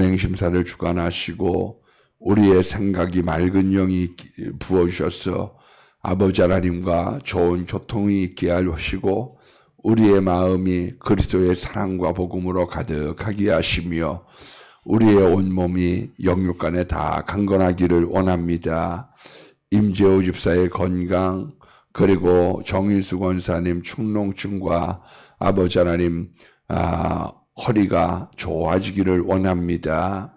행심사를 주관하시고 우리의 생각이 맑은 영이 부어주셔서 아버지 하나님과 좋은 교통이 있게 하시고 우리의 마음이 그리스도의 사랑과 복음으로 가득하게 하시며 우리의 온몸이 영육간에 다 강건하기를 원합니다. 임재호 집사의 건강 그리고 정인수 권사님 축농증과 아버지 하나님 아, 허리가 좋아지기를 원합니다.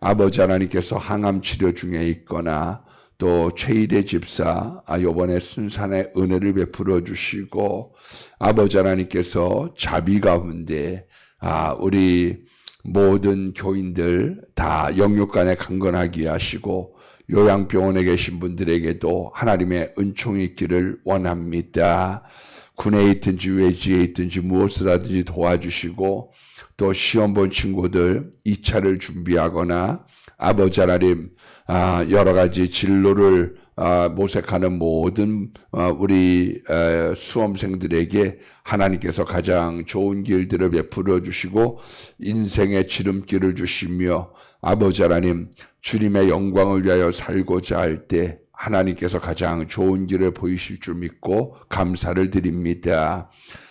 아버지 하나님께서 항암 치료 중에 있거나 또 최일의 집사 아, 요번에 순산의 은혜를 베풀어 주시고 아버지 하나님께서 자비 가운데 아, 우리 모든 교인들 다 영육간에 강건하게 하시고 요양병원에 계신 분들에게도 하나님의 은총이 있기를 원합니다. 군에 있든지 외지에 있든지 무엇을 하든지 도와주시고 또 시험 본 친구들 2차를 준비하거나 아버지 하나님 아, 여러 가지 진로를 아, 모색하는 모든 어, 우리 에, 수험생들에게 하나님께서 가장 좋은 길들을 베풀어 주시고 인생의 지름길을 주시며 아버지 하나님 주님의 영광을 위하여 살고자 할 때 하나님께서 가장 좋은 길을 보이실 줄 믿고 감사를 드립니다.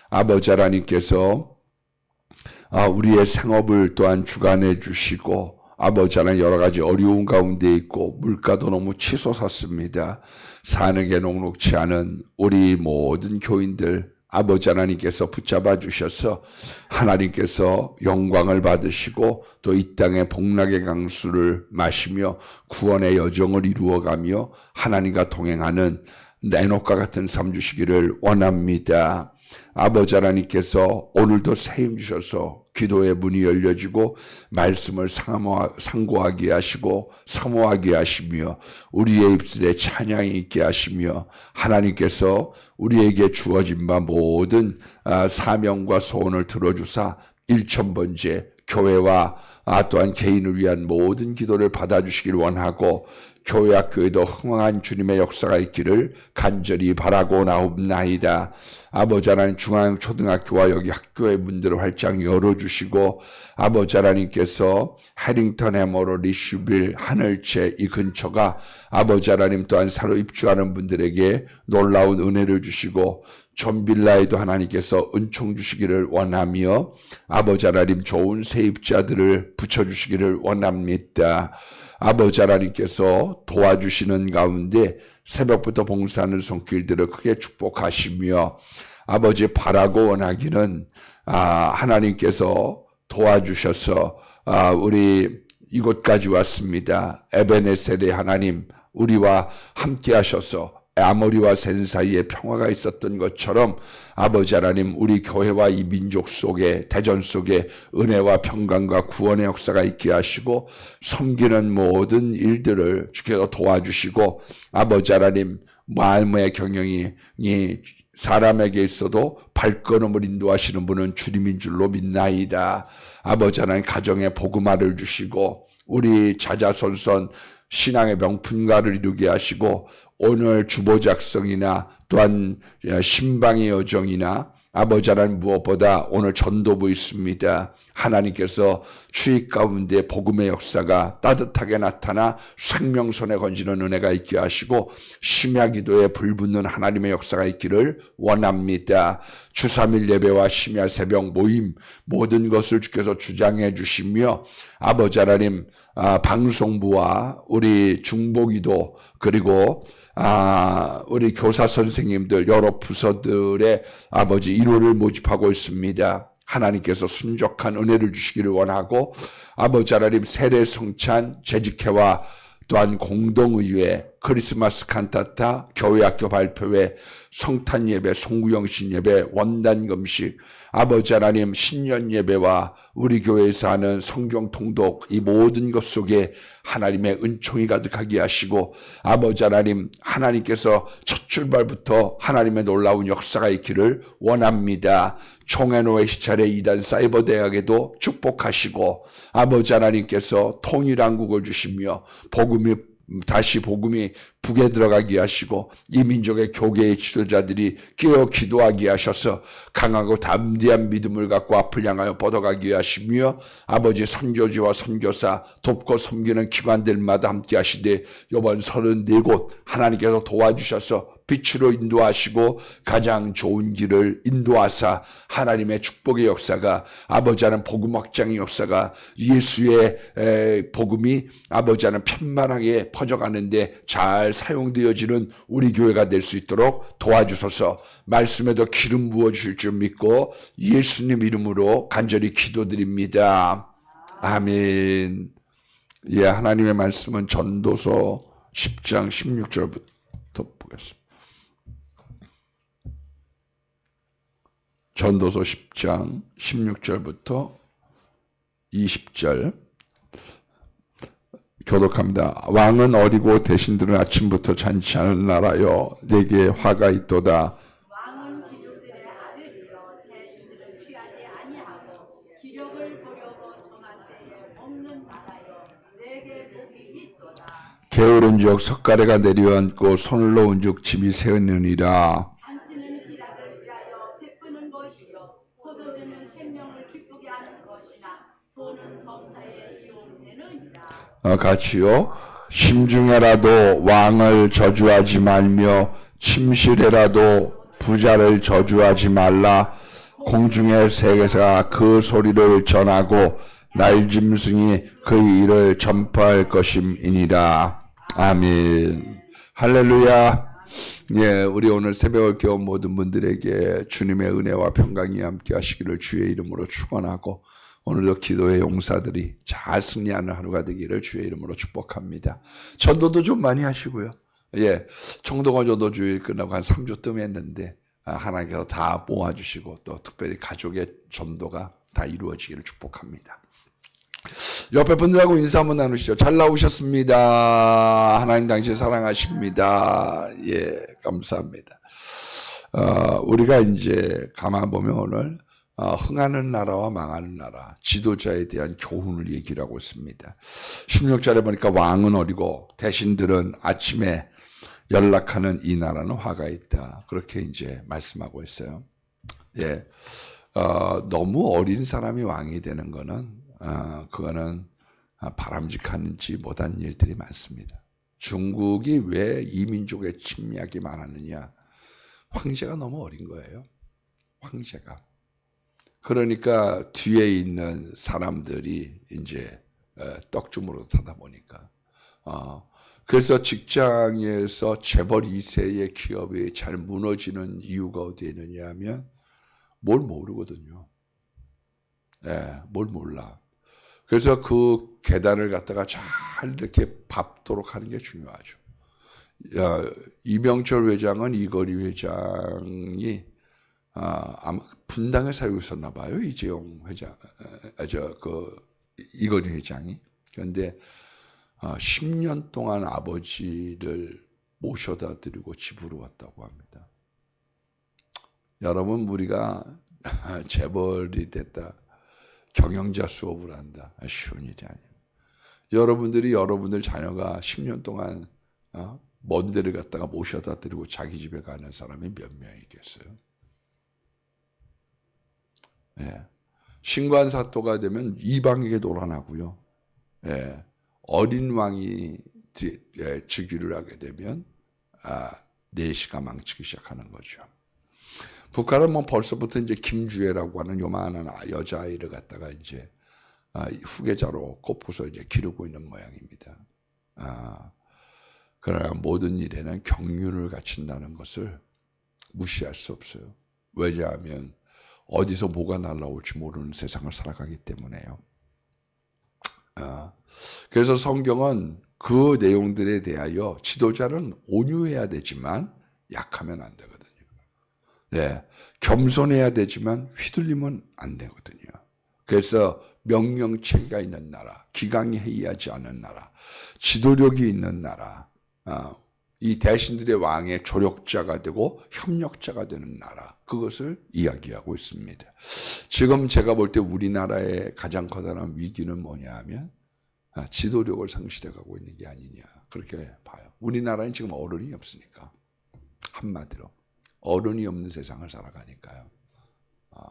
아버지 하나님께서 아, 우리의 생업을 또한 주관해 주시고 아버지 하나님 여러 가지 어려운 가운데 있고 물가도 너무 치솟았습니다. 사는 게 녹록치 않은 우리 모든 교인들 아버지 하나님께서 붙잡아 주셔서 하나님께서 영광을 받으시고 또 이 땅의 복락의 강수를 마시며 구원의 여정을 이루어가며 하나님과 동행하는 내노과 같은 삶 주시기를 원합니다. 아버지 하나님께서 오늘도 세임 주셔서 기도의 문이 열려지고 말씀을 상고하게 하시고 사모하게 하시며 우리의 입술에 찬양이 있게 하시며 하나님께서 우리에게 주어진 바 모든 아, 사명과 소원을 들어주사 일천 번째 교회와 아, 또한 개인을 위한 모든 기도를 받아주시길 원하고 교회 학교에도 흥황한 주님의 역사가 있기를 간절히 바라고 나옵나이다. 아버지 하나님 중앙초등학교와 여기 학교의 문들을 활짝 열어주시고 아버지 하나님께서 해링턴 해머로 리슈빌 하늘채 이 근처가 아버지 하나님 또한 사로 입주하는 분들에게 놀라운 은혜를 주시고 전빌라에도 하나님께서 은총 주시기를 원하며 아버지 하나님 좋은 세입자들을 붙여주시기를 원합니다. 아버지 하나님께서 도와주시는 가운데 새벽부터 봉사하는 손길들을 크게 축복하시며 아버지 바라고 원하기는 아, 하나님께서 도와주셔서 아, 우리 이곳까지 왔습니다. 에베네셀의 하나님 우리와 함께 하셔서 아모리와 센 사이에 평화가 있었던 것처럼 아버지 하나님 우리 교회와 이 민족 속에 대전 속에 은혜와 평강과 구원의 역사가 있게 하시고 섬기는 모든 일들을 주께서 도와주시고 아버지 하나님 마음의 경영이 사람에게 있어도 발걸음을 인도하시는 분은 주님인 줄로 믿나이다. 아버지 하나님 가정에 복음화를 주시고 우리 자자손손 신앙의 명품가를 이루게 하시고 오늘 주보 작성이나 또한 신방의 여정이나 아버지 하나님 무엇보다 오늘 전도부 있습니다. 하나님께서 추익 가운데 복음의 역사가 따뜻하게 나타나 생명선에 건지는 은혜가 있게 하시고 심야 기도에 불붙는 하나님의 역사가 있기를 원합니다. 주3일 예배와 심야 새벽 모임 모든 것을 주께서 주장해 주시며 아버지 하나님 아, 방송부와 우리 중보기도 그리고 아, 우리 교사 선생님들 여러 부서들의 아버지 일호를 모집하고 있습니다. 하나님께서 순적한 은혜를 주시기를 원하고 아버지 하나님 세례 성찬 재직회와 또한 공동의회 크리스마스 칸타타 교회학교 발표회 성탄 예배 송구영신 예배 원단 금식 아버지 하나님 신년 예배와 우리 교회에서 하는 성경 통독 이 모든 것 속에 하나님의 은총이 가득하게 하시고 아버지 하나님 하나님께서 첫 출발부터 하나님의 놀라운 역사가 있기를 원합니다. 총회노의 시찰의 이단 사이버 대학에도 축복하시고 아버지 하나님께서 통일한국을 주시며 복음이 다시 복음이 북에 들어가게 하시고 이 민족의 교계의 지도자들이 깨어 기도하게 하셔서 강하고 담대한 믿음을 갖고 앞을 향하여 뻗어가게 하시며 아버지 선교지와 선교사 돕고 섬기는 기관들마다 함께 하시되 이번 34곳 하나님께서 도와주셔서 빛으로 인도하시고 가장 좋은 길을 인도하사 하나님의 축복의 역사가 아버지 하는 복음 확장의 역사가 예수의 에, 복음이 아버지 하는 편만하게 퍼져가는데 잘 사용되어지는 우리 교회가 될 수 있도록 도와주소서 말씀에도 기름 부어 주실 줄 믿고 예수님 이름으로 간절히 기도드립니다. 아멘. 예, 하나님의 말씀은 전도서 10장 16절부터 보겠습니다. 전도서 10장 16절부터 20절 교독합니다. 왕은 어리고 대신들은 아침부터 잔치하는 나라여 내게 화가 있도다. 있도다 게으른즉 석가래가 내려앉고 손을 놓은 즉 집이 세우느니라. 안치는 희락을 위하여 베푸는 것이요 포도주는 생명을 기쁘게 하는 것이나 돈은 범사에 이용되느니라 어, 같이요. 심중에라도 왕을 저주하지 말며 침실에라도 부자를 저주하지 말라. 공중의 새가 그 소리를 전하고 날짐승이 그 일을 전파할 것임이니라. 아멘. 할렐루야. 예, 우리 오늘 새벽을 깨운 모든 분들에게 주님의 은혜와 평강이 함께 하시기를 주의 이름으로 축원하고 오늘도 기도의 용사들이 잘 승리하는 하루가 되기를 주의 이름으로 축복합니다. 전도도 좀 많이 하시고요. 예, 전도 주일 끝나고 한 3주 뜸했는데 아, 하나님께서 다 모아주시고 또 특별히 가족의 전도가 다 이루어지기를 축복합니다. 옆에 분들하고 인사 한번 나누시죠. 잘 나오셨습니다. 하나님 당신 사랑하십니다. 예, 감사합니다. 어, 우리가 이제 가만 보면 오늘 어, 흥하는 나라와 망하는 나라, 지도자에 대한 교훈을 얘기를 하고 있습니다. 16절에 보니까 왕은 어리고 대신들은 아침에 연락하는 이 나라는 화가 있다. 그렇게 이제 말씀하고 있어요. 예, 어, 너무 어린 사람이 왕이 되는 거는 어, 그거는 아, 바람직한지 못한 일들이 많습니다. 중국이 왜 이민족의 침략이 많았느냐? 황제가 너무 어린 거예요. 황제가. 그러니까 뒤에 있는 사람들이 이제 어, 떡주무로 타다 보니까 어, 그래서 직장에서 재벌 2세의 기업이 잘 무너지는 이유가 어디에 있느냐 하면 뭘 모르거든요. 예, 뭘 몰라. 그래서 그 계단을 갖다가 잘 이렇게 밟도록 하는 게 중요하죠. 야, 이병철 회장은 이거리 회장이 아, 아마 분당에 살고 있었나 봐요. 이재용 회장, 아, 저 그 이거리 회장이. 그런데 아, 10년 동안 아버지를 모셔다 드리고 집으로 왔다고 합니다. 여러분 우리가 재벌이 됐다. 경영자 수업을 한다. 쉬운 일이 아니에요. 여러분들이 여러분들 자녀가 10년 동안 어? 먼 데를 갔다가 모셔다 드리고 자기 집에 가는 사람이 몇 명이겠어요? 예. 신관사또가 되면 이방에게 놀아나고요. 예. 어린 왕이 디- 예, 즉위를 하게 되면 아, 내시가 망치기 시작하는 거죠. 북한은 뭐 벌써부터 이제 김주애라고 하는 요만한 아- 여자아이를 갖다가 이제 아, 후계자로 꼽고서 이제 기르고 있는 모양입니다. 아, 그러나 모든 일에는 경륜을 갖춘다는 것을 무시할 수 없어요. 왜냐하면 어디서 뭐가 날라올지 모르는 세상을 살아가기 때문에요. 아, 그래서 성경은 그 내용들에 대하여 지도자는 온유해야 되지만 약하면 안 되거든요. 네, 겸손해야 되지만 휘둘리면 안 되거든요. 그래서 명령체가 있는 나라, 기강이 해이하지 않은 나라, 지도력이 있는 나라, 아, 이 대신들의 왕의 조력자가 되고 협력자가 되는 나라, 그것을 이야기하고 있습니다. 지금 제가 볼 때 우리나라의 가장 커다란 위기는 뭐냐 하면 아, 지도력을 상실해 가고 있는 게 아니냐 그렇게 봐요. 우리나라는 지금 어른이 없으니까 한마디로 어른이 없는 세상을 살아가니까요. 아,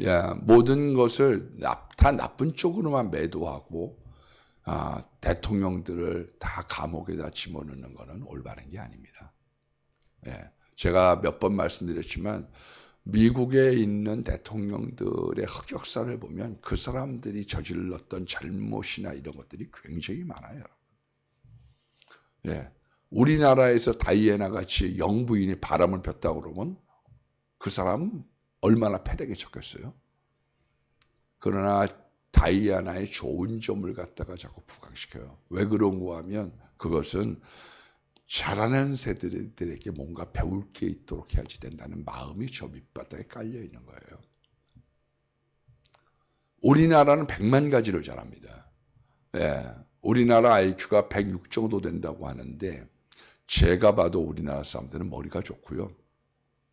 예, 모든 것을 나, 다 나쁜 쪽으로만 매도하고 아, 대통령들을 다 감옥에다 집어넣는 것은 올바른 게 아닙니다. 예, 제가 몇 번 말씀드렸지만 미국에 있는 대통령들의 흑역사를 보면 그 사람들이 저질렀던 잘못이나 이런 것들이 굉장히 많아요. 예, 우리나라에서 다이애나 같이 영부인이 바람을 폈다 그러면 그 사람은 얼마나 패대기 쳤겠어요. 그러나 다이아나의 좋은 점을 갖다가 자꾸 부각시켜요. 왜 그런가 하면 그것은 자라는 세대들에게 뭔가 배울 게 있도록 해야지 된다는 마음이 저 밑바닥에 깔려 있는 거예요. 우리나라는 100만 가지를 잘합니다. 예, 우리나라 IQ가 106 정도 된다고 하는데 제가 봐도 우리나라 사람들은 머리가 좋고요.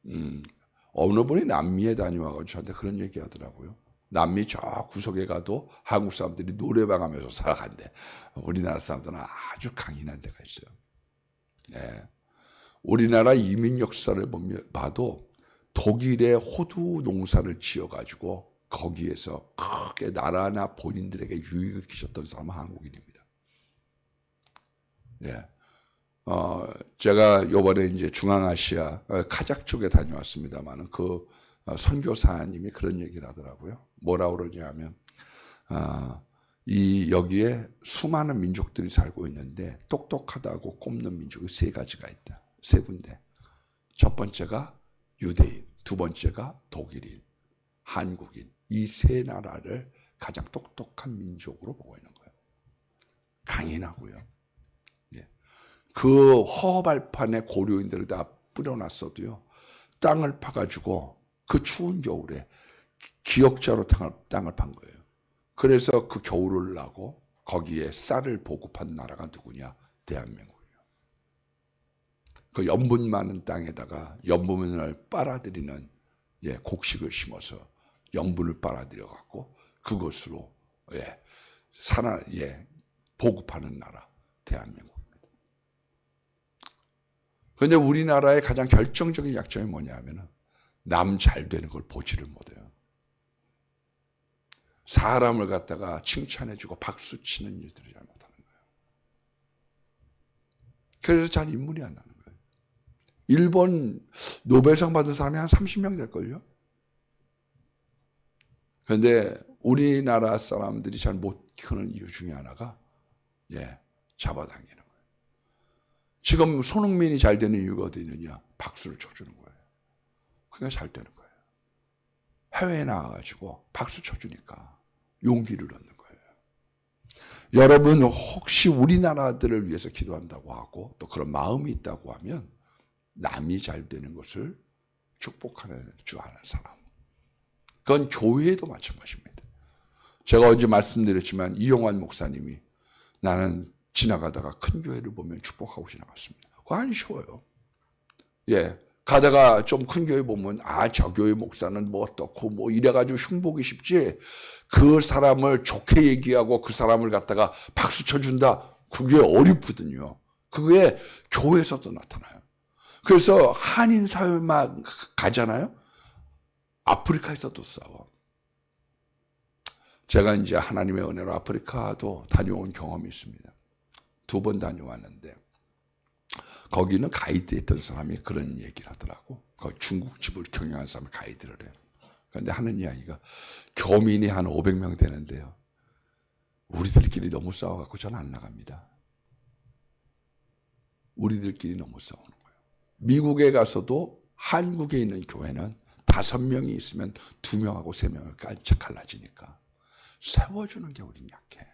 음, 어느 분이 남미에 다녀와가지고 저한테 그런 얘기 하더라고요. 남미 저 구석에 가도 한국 사람들이 노래방 하면서 살아간대. 우리나라 사람들은 아주 강인한 데가 있어요. 네. 우리나라 이민 역사를 보면 봐도 독일에 호두 농사를 지어가지고 거기에서 크게 나라나 본인들에게 유익을 끼쳤던 사람은 한국인입니다. 예. 어, 제가 요번에 이제 중앙아시아, 어, 카작 쪽에 다녀왔습니다만은 그 어, 선교사님이 그런 얘기를 하더라고요. 뭐라 그러냐면, 아, 이 여기에 수많은 민족들이 살고 있는데 똑똑하다고 꼽는 민족이 세 가지가 있다. 세 군데. 첫 번째가 유대인, 두 번째가 독일인, 한국인. 이 세 나라를 가장 똑똑한 민족으로 보고 있는 거예요. 강인하고요. 예. 그 허발판에 고려인들을 다 뿌려놨어도요. 땅을 파가지고 그 추운 겨울에 기역자로 땅을, 판 거예요. 그래서 그 겨울을 나고 거기에 쌀을 보급한 나라가 누구냐? 대한민국이에요. 그 염분 많은 땅에다가 염분을 빨아들이는 예, 곡식을 심어서 염분을 빨아들여 갖고 그것으로 예, 살아 예, 보급하는 나라 대한민국입니다. 그런데 우리나라의 가장 결정적인 약점이 뭐냐면은 남 잘 되는 걸 보지를 못해요. 사람을 갖다가 칭찬해주고 박수 치는 일들을 잘 못하는 거예요. 그래서 잘 인물이 안 나는 거예요. 일본 노벨상 받은 사람이 한 30명 될걸요? 그런데 우리나라 사람들이 잘못 키우는 이유 중에 하나가, 예, 잡아당기는 거예요. 지금 손흥민이 잘 되는 이유가 어디 있느냐? 박수를 쳐주는 거예요. 그러니까 잘 되는 거예요. 해외에 나와가지고 박수 쳐주니까 용기를 얻는 거예요. 여러분 혹시 우리나라들을 위해서 기도한다고 하고 또 그런 마음이 있다고 하면 남이 잘 되는 것을 축복하는 줄 아는 사람. 그건 교회에도 마찬가지입니다. 제가 어제 말씀드렸지만 이용환 목사님이 나는 지나가다가 큰 교회를 보면 축복하고 지나갔습니다. 그거 안 쉬워요. 예. 가다가 좀 큰 교회 보면 아 저 교회 목사는 뭐 어떻고 뭐 이래가지고 흉보기 쉽지? 그 사람을 좋게 얘기하고 그 사람을 갖다가 박수 쳐준다? 그게 어렵거든요. 그게 교회에서도 나타나요. 그래서 한인 사회만 가잖아요? 아프리카에서도 싸워. 제가 이제 하나님의 은혜로 아프리카도 다녀온 경험이 있습니다. 두 번 다녀왔는데 거기는 가이드 했던 사람이 그런 얘기를 하더라고. 그 중국집을 경영한 사람이 가이드를 해요. 그런데 하는 이야기가 교민이 한 500명 되는데요. 우리들끼리 너무 싸워갖고 저는 안 나갑니다. 우리들끼리 너무 싸우는 거예요. 미국에 가서도 한국에 있는 교회는 다섯 명이 있으면 두 명하고 세 명을 깔짝 갈라지니까 세워주는 게 우린 약해.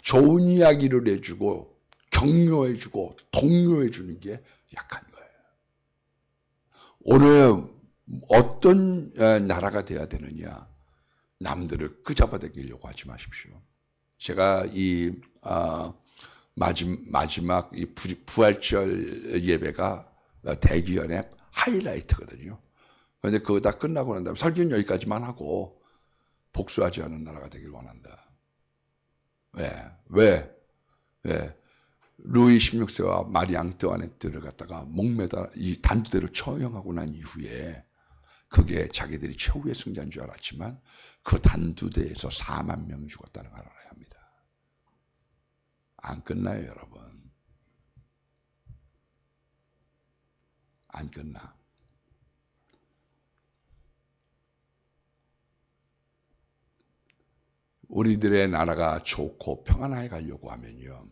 좋은 이야기를 해주고 격려해주고 독려해주는 게 약한 거예요. 오늘 어떤 어, 나라가 돼야 되느냐? 남들을 끄잡아대기려고 하지 마십시오. 제가 이 아, 마지막, 이 부, 부활절 예배가 대기연의 하이라이트거든요. 그런데 그거 다 끝나고 난 다음에 설교는 여기까지만 하고 복수하지 않은 나라가 되길 원한다. 예. 왜? 예. 루이 16세와 마리 앙뜨와네트를 갖다가 목매달 이 단두대로 처형하고 난 이후에 그게 자기들이 최후의 승자인 줄 알았지만 그 단두대에서 4만 명이 죽었다는 걸 알아야 합니다. 안 끝나요, 여러분. 안 끝나. 우리들의 나라가 좋고 평안하게 가려고 하면요.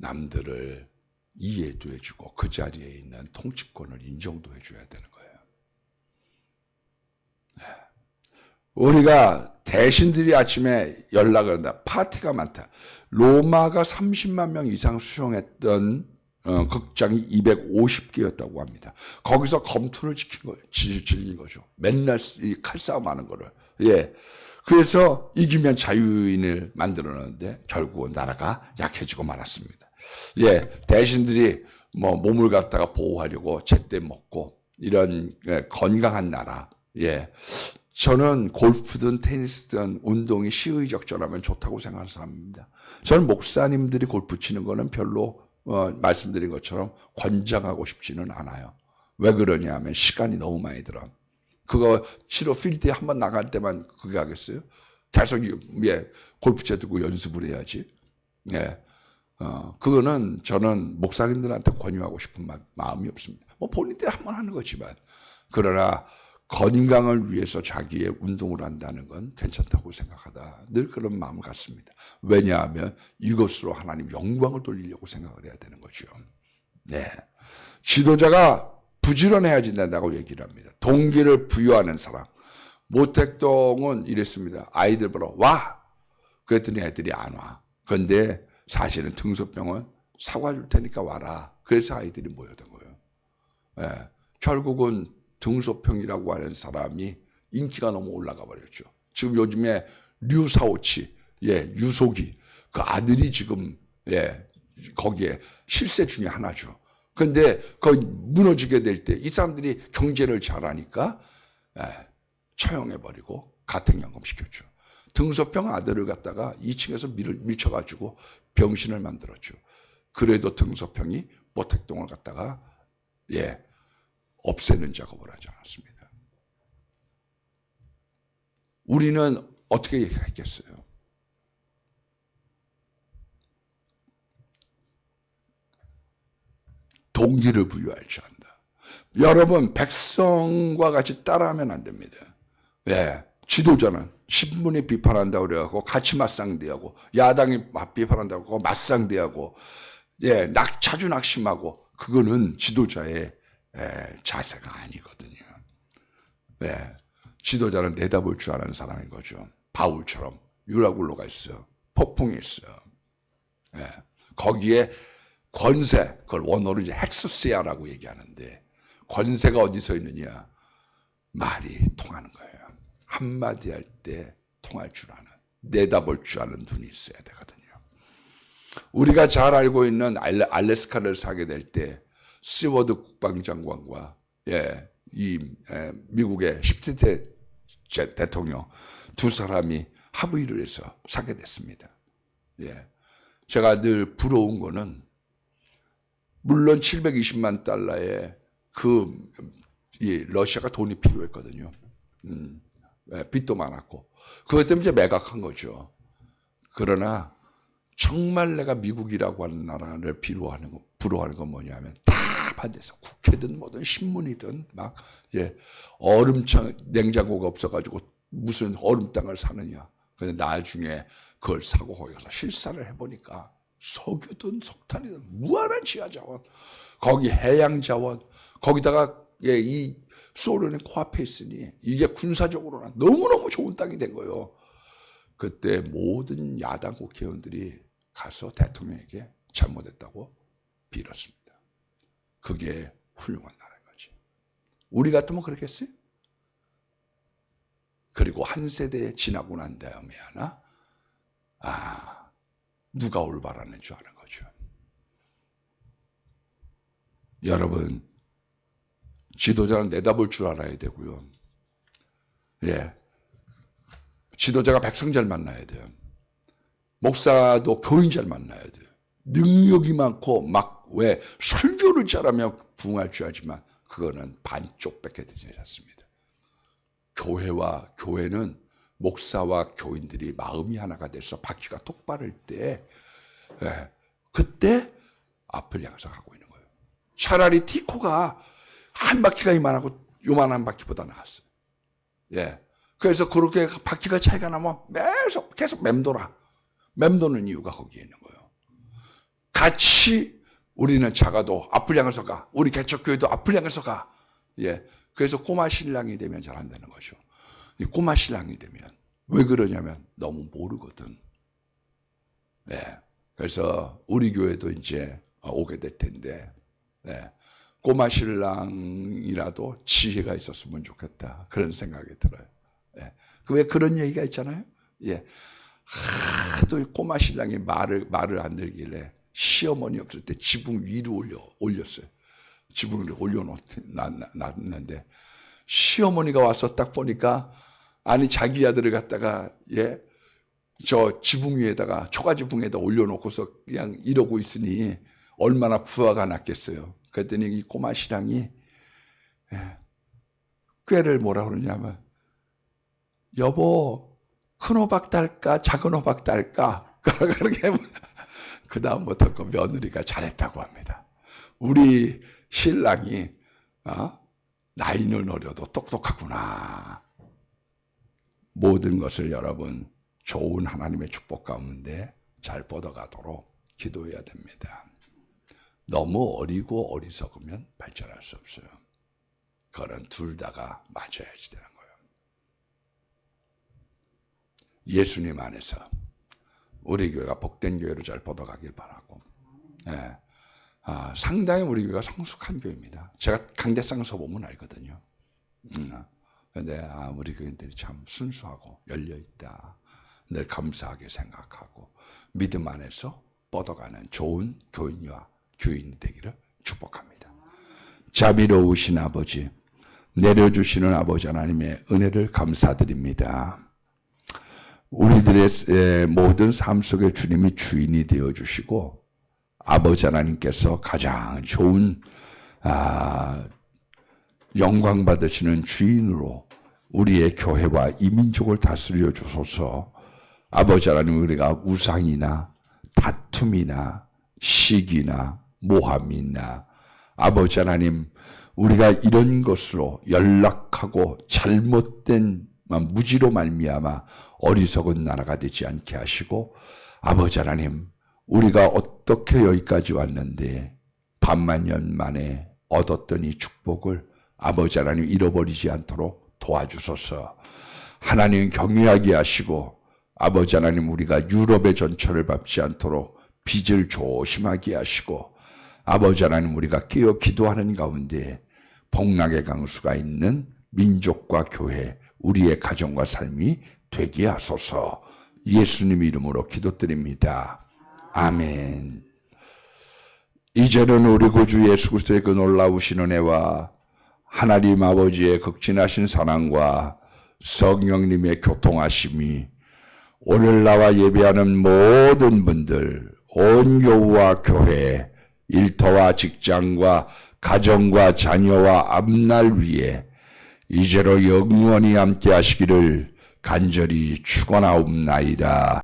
남들을 이해도 해주고 그 자리에 있는 통치권을 인정도 해줘야 되는 거예요. 네. 우리가 대신들이 아침에 연락을 한다. 파티가 많다. 로마가 30만 명 이상 수용했던 어, 극장이 250개였다고 합니다. 거기서 검토를 지킨 거예요. 지- 즐긴 거죠. 맨날 이 칼싸움 하는 거를. 예. 그래서 이기면 자유인을 만들어놨는데 결국은 나라가 약해지고 말았습니다. 예, 대신들이 뭐 몸을 갖다가 보호하려고 제때 먹고 이런 예, 건강한 나라. 예, 저는 골프든 테니스든 운동이 시의적절하면 좋다고 생각하는 사람입니다. 저는 목사님들이 골프 치는 거는 별로 어, 말씀드린 것처럼 권장하고 싶지는 않아요. 왜 그러냐면 시간이 너무 많이 들어. 그거 치러 필드에 한 번 나갈 때만 그게 하겠어요? 계속 예, 골프채 들고 연습을 해야지. 예. 어, 그거는 저는 목사님들한테 권유하고 싶은 마, 마음이 없습니다. 뭐 본인들이 한 번 하는 거지만 그러나 건강을 위해서 자기의 운동을 한다는 건 괜찮다고 생각하다. 늘 그런 마음을 갖습니다. 왜냐하면 이것으로 하나님 영광을 돌리려고 생각을 해야 되는 거죠. 네. 지도자가 부지런해야 된다고 얘기를 합니다. 동기를 부여하는 사람. 모택동은 이랬습니다. 아이들 보러 와! 그랬더니 애들이 안 와. 그런데 사실은 등소병은 사과 줄 테니까 와라. 그래서 아이들이 모여든 거예요. 예. 결국은 등소평이라고 하는 사람이 인기가 너무 올라가 버렸죠. 지금 요즘에 류사오치, 예, 유속이 그 아들이 지금 예, 거기에 실세 중에 하나죠. 근데 그 무너지게 될 때 이 사람들이 경제를 잘하니까 예, 처형해 버리고 가택연금 시켰죠. 등소평 아들을 갖다가 2층에서 밀, 밀쳐가지고 병신을 만들었죠. 그래도 등소평이 모택동을 갖다가 예 없애는 작업을 하지 않았습니다. 우리는 어떻게 했겠어요? 동기를 부여할 줄 안다. 여러분 백성과 같이 따라하면 안 됩니다. 예, 지도자는 신분이 비판한다고 그래갖고 같이 맞상대하고 야당이 비판한다고 맞상대하고 예, 낙 자주 낙심하고 그거는 지도자의 예, 자세가 아니거든요. 예, 지도자는 내다볼 줄 아는 사람인 거죠. 바울처럼 유라굴로가 있어, 폭풍이 있어. 예, 거기에 권세, 그걸 원어로 이제 헥스시아라고 얘기하는데 권세가 어디서 있느냐? 말이 통하는 거예요. 한마디 할 때 통할 줄 아는, 내다볼 줄 아는 눈이 있어야 되거든요. 우리가 잘 알고 있는 알래, 알래스카를 사게 될때 시워드 국방장관과 예, 이 에, 미국의 10대 제 대통령 두 사람이 합의를 해서 사게 됐습니다. 예. 제가 늘 부러운 거는 물론 720만 달러의 그, 이 러시아가 돈이 필요했거든요. 음, 예, 빚도 많았고. 그것 때문에 이제 매각한 거죠. 그러나 정말 내가 미국이라고 하는 나라를 비로하는 거, 부러워하는 건 뭐냐면 다 반대해서 국회든 뭐든 신문이든 막, 예, 얼음창, 냉장고가 없어가지고 무슨 얼음 땅을 사느냐. 근데 나중에 그걸 사고 거기 가서 실사를 해보니까 석유든 석탄이든 무한한 지하 자원, 거기 해양 자원, 거기다가 예, 이 소련이 코앞에 있으니 이게 군사적으로는 너무너무 좋은 땅이 된 거예요. 그때 모든 야당 국회의원들이 가서 대통령에게 잘못했다고 빌었습니다. 그게 훌륭한 나라인 거지. 우리 같으면 그렇겠어요? 그리고 한 세대 지나고 난 다음에 하나, 아, 누가 올바라는 줄 아는 거죠. 여러분, 지도자는 내다볼 줄 알아야 되고요. 예. 지도자가 백성 잘 만나야 돼요. 목사도 교인 잘 만나야 돼요. 능력이 많고 막 왜 설교를 잘하면 부흥할 줄 알지만 그거는 반쪽밖에 되지 않습니다. 교회와 교회는 목사와 교인들이 마음이 하나가 돼서 바퀴가 똑바를 때 예, 그때 앞을 가고 있는 거예요. 차라리 티코가 한 바퀴가 이만하고 요만한 바퀴보다 나았어요. 예. 그래서 그렇게 바퀴가 차이가 나면 계속 계속 맴돌아. 맴도는 이유가 거기에 있는 거예요. 같이 우리는 작아도 앞을 향해서 가. 우리 개척교회도 앞을 향해서 가. 예. 그래서 꼬마 신랑이 되면 잘 안 되는 거죠. 이 꼬마 신랑이 되면 왜 그러냐면 너무 모르거든. 예. 그래서 우리 교회도 이제 오게 될 텐데, 예. 꼬마 신랑이라도 지혜가 있었으면 좋겠다. 그런 생각이 들어요. 예. 왜 그런 얘기가 있잖아요? 예. 하도 이 꼬마 신랑이 말을, 말을 안 들길래 시어머니 없을 때 지붕 위로 올려, 올렸어요. 지붕 위로 올려놓았는데 시어머니가 와서 딱 보니까 아니 자기 아들을 갖다가 예, 저 지붕 위에다가 초가지붕에다 올려놓고서 그냥 이러고 있으니 얼마나 부하가 났겠어요. 그랬더니 이 꼬마 신랑이 예, 꾀를 뭐라 그러냐면 여보 큰 호박 딸까 작은 호박 딸까 그렇게 그 다음부터 그 며느리가 잘했다고 합니다. 우리 신랑이 어? 나이는 어려도 똑똑하구나. 모든 것을 여러분 좋은 하나님의 축복 가운데 잘 뻗어가도록 기도해야 됩니다. 너무 어리고 어리석으면 발전할 수 없어요. 그런 둘 다가 맞아야지 되는 거예요. 예수님 안에서 우리 교회가 복된 교회로 잘 뻗어가길 바라고. 예. 아, 상당히 우리 교회가 성숙한 교회입니다. 제가 강대상서 보면 알거든요. 음, 근데 아, 우리 교인들이 참 순수하고 열려 있다. 늘 감사하게 생각하고 믿음 안에서 뻗어가는 좋은 교인과 교인이 되기를 축복합니다. 자비로우신 아버지, 내려주시는 아버지 하나님의 은혜를 감사드립니다. 우리들의 에, 모든 삶 속에 주님이 주인이 되어 주시고 아버지 하나님께서 가장 좋은 아, 영광 받으시는 주인으로 우리의 교회와 이민족을 다스려 주소서. 아버지 하나님 우리가 우상이나 다툼이나 시기나 모함이나 아버지 하나님 우리가 이런 것으로 연락하고 잘못된 무지로 말미암아 어리석은 나라가 되지 않게 하시고 아버지 하나님 우리가 어떻게 여기까지 왔는데 반만 년 만에 얻었던 이 축복을 아버지 하나님 잃어버리지 않도록 도와주소서. 하나님 경외하게 하시고 아버지 하나님 우리가 유럽의 전철을 밟지 않도록 빚을 조심하게 하시고 아버지 하나님 우리가 깨어 기도하는 가운데 복락의 강수가 있는 민족과 교회 우리의 가정과 삶이 되게 하소서 예수님 이름으로 기도드립니다. 아멘. 이제는 우리 구주 예수 그리스도의 그 놀라우신 은혜와 하나님 아버지의 극진하신 사랑과 성령님의 교통하심이 오늘 나와 예배하는 모든 분들, 온 교우와 교회, 일터와 직장과 가정과 자녀와 앞날 위에 이제로 영원히 함께 하시기를 간절히 축원하옵나이다.